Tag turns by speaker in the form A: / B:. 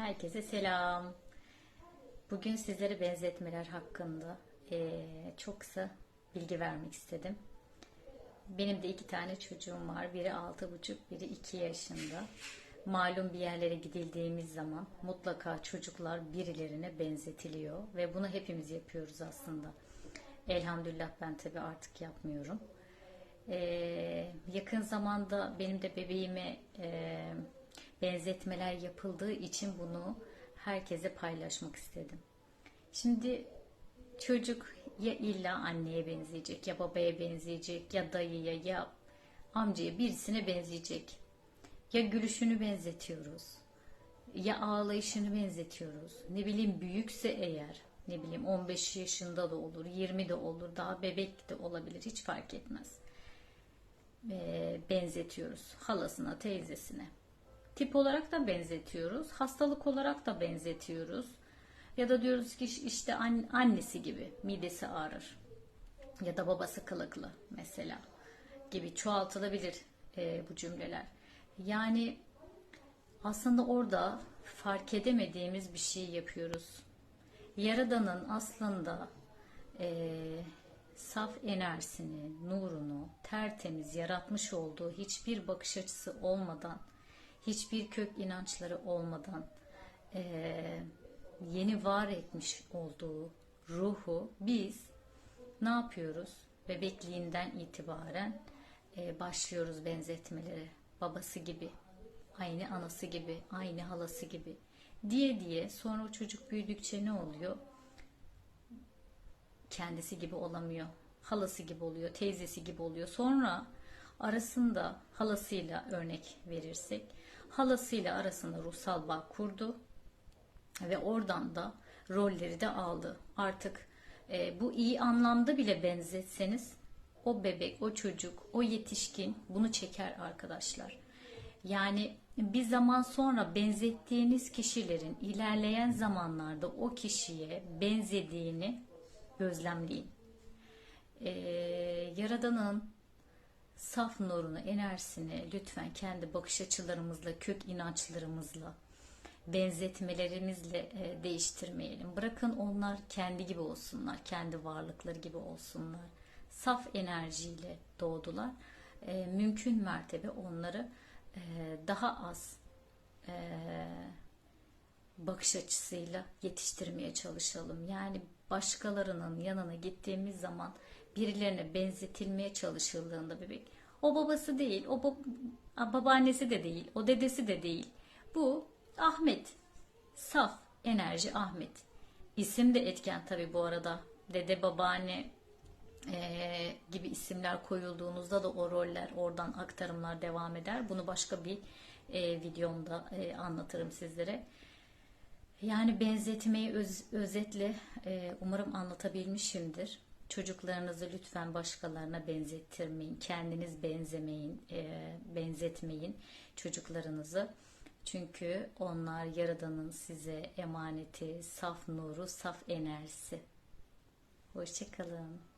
A: Herkese selam. Bugün sizlere benzetmeler hakkında eee, çok kısa bilgi vermek istedim. Benim de iki tane çocuğum var. Biri altı buçuk, biri iki yaşında. Malum bir yerlere gidildiğimiz zaman mutlaka çocuklar birilerine benzetiliyor ve bunu hepimiz yapıyoruz aslında. Elhamdülillah ben tabii artık yapmıyorum. Ee, yakın zamanda benim de bebeğime e, benzetmeler yapıldığı için bunu herkese paylaşmak istedim. Şimdi çocuk ya illa anneye benzeyecek ya babaya benzeyecek ya dayıya ya amcaya birisine benzeyecek. Ya gülüşünü benzetiyoruz ya ağlayışını benzetiyoruz. Ne bileyim büyükse eğer ne bileyim 15 yaşında da olur 20 de olur daha bebek de olabilir hiç fark etmez. Ee, benzetiyoruz halasına teyzesine. Tip olarak da benzetiyoruz. Hastalık olarak da benzetiyoruz. Ya da diyoruz ki işte an- annesi gibi midesi ağrır. Ya da babası kılıklı mesela gibi çoğaltılabilir e, bu cümleler. Yani aslında orada fark edemediğimiz bir şey yapıyoruz. Yaradan'ın aslında e, saf enerjisini, nurunu tertemiz yaratmış olduğu hiçbir bakış açısı olmadan, hiçbir kök inançları olmadan e, yeni var etmiş olduğu ruhu biz ne yapıyoruz? Bebekliğinden itibaren e, başlıyoruz benzetmelere. Babası gibi, aynı anası gibi, aynı halası gibi diye diye sonra o çocuk büyüdükçe ne oluyor? kendisi gibi olamıyor. Halası gibi oluyor, teyzesi gibi oluyor. Sonra arasında halasıyla örnek verirsek, halasıyla arasında ruhsal bağ kurdu ve oradan da rolleri de aldı. Artık e, bu iyi anlamda bile benzetseniz o bebek, o çocuk, o yetişkin bunu çeker arkadaşlar. Yani bir zaman sonra benzettiğiniz kişilerin ilerleyen zamanlarda o kişiye benzediğini gözlemleyin. Ee, Yaradan'ın saf nurunu, enerjisini lütfen kendi bakış açılarımızla, kök inançlarımızla, benzetmelerimizle e, değiştirmeyelim. Bırakın onlar kendi gibi olsunlar, kendi varlıkları gibi olsunlar. Saf enerjiyle doğdular. E, mümkün mertebe onları e, daha az bakış açısıyla yetiştirmeye çalışalım. Yani başkalarının yanına gittiğimiz zaman birilerine benzetilmeye çalışıldığında bebek o babası değil, o bab- babaannesi de değil, o dedesi de değil. Bu Ahmet. Saf enerji Ahmet. İsim de etken tabi bu arada. Dede, babaanne eee, gibi isimler koyulduğunuzda da o roller, oradan aktarımlar devam eder. Bunu başka bir eee, videomda eee, anlatırım sizlere. Yani benzetmeyi öz- özetle e, umarım anlatabilmişimdir. Çocuklarınızı lütfen başkalarına benzettirmeyin. Kendiniz benzemeyin, e, benzetmeyin çocuklarınızı. Çünkü onlar Yaradan'ın size emaneti, saf nuru, saf enerjisi. Hoşçakalın.